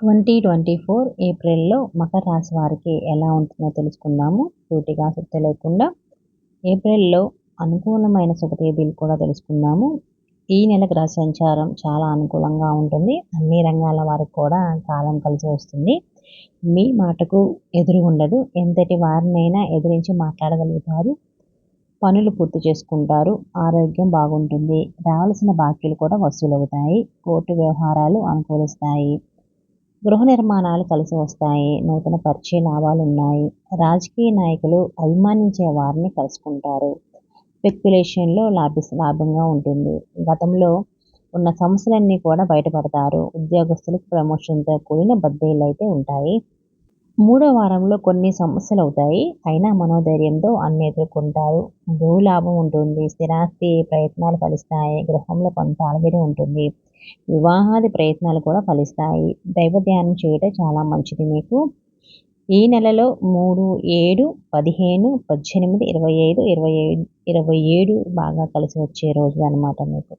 Twenty twenty four ఏప్రిల్లో మకర రాశి వారికి ఎలా ఉంటుందో తెలుసుకుందాము. సూటిగా సుత్తి లేకుండా ఏప్రిల్లో అనుకూలమైన శుభ తేదీలు కూడా తెలుసుకుందాము. ఈ నెల గ్రహ సంచారం చాలా అనుకూలంగా ఉంటుంది. అన్ని రంగాల వారికి కూడా కాలం కలిసి వస్తుంది. మీ మాటకు ఎదురు ఉండదు. ఎంతటి వారినైనా ఎదిరించి మాట్లాడగలుగుతారు. పనులు పూర్తి చేసుకుంటారు. ఆరోగ్యం బాగుంటుంది. రావాల్సిన బాకీలు కూడా వసూలవుతాయి. కోర్టు వ్యవహారాలు అనుకూలిస్తాయి. గృహ నిర్మాణాలు కలిసి వస్తాయి నూతన పరిచయ లాభాలు ఉన్నాయి. రాజకీయ నాయకులు అభిమానించే వారిని కలుసుకుంటారు. స్పెక్యులేషన్లో లాభి లాభంగా ఉంటుంది. గతంలో ఉన్న సమస్యలన్నీ కూడా బయటపడతారు. ఉద్యోగస్తులకు ప్రమోషన్తో కూడిన బద్దీలు అయితే ఉంటాయి. మూడో వారంలో కొన్ని సమస్యలు అవుతాయి అయినా మనోధైర్యంతో అన్ని ఎదుర్కొంటారు. భూలాభం ఉంటుంది. స్థిరాస్తి ప్రయత్నాలు ఫలిస్తాయి. గృహంలో కొంత అలవిడి ఉంటుంది. వివాహాది ప్రయత్నాలు కూడా ఫలిస్తాయి. దైవ ధ్యానం చేయటం చాలా మంచిది మీకు. ఈ నెలలో మూడు ఏడు పదిహేను పద్దెనిమిది ఇరవై ఐదు ఇరవై ఐదు ఇరవై ఏడు బాగా కలిసి వచ్చే రోజు అనమాట మీకు.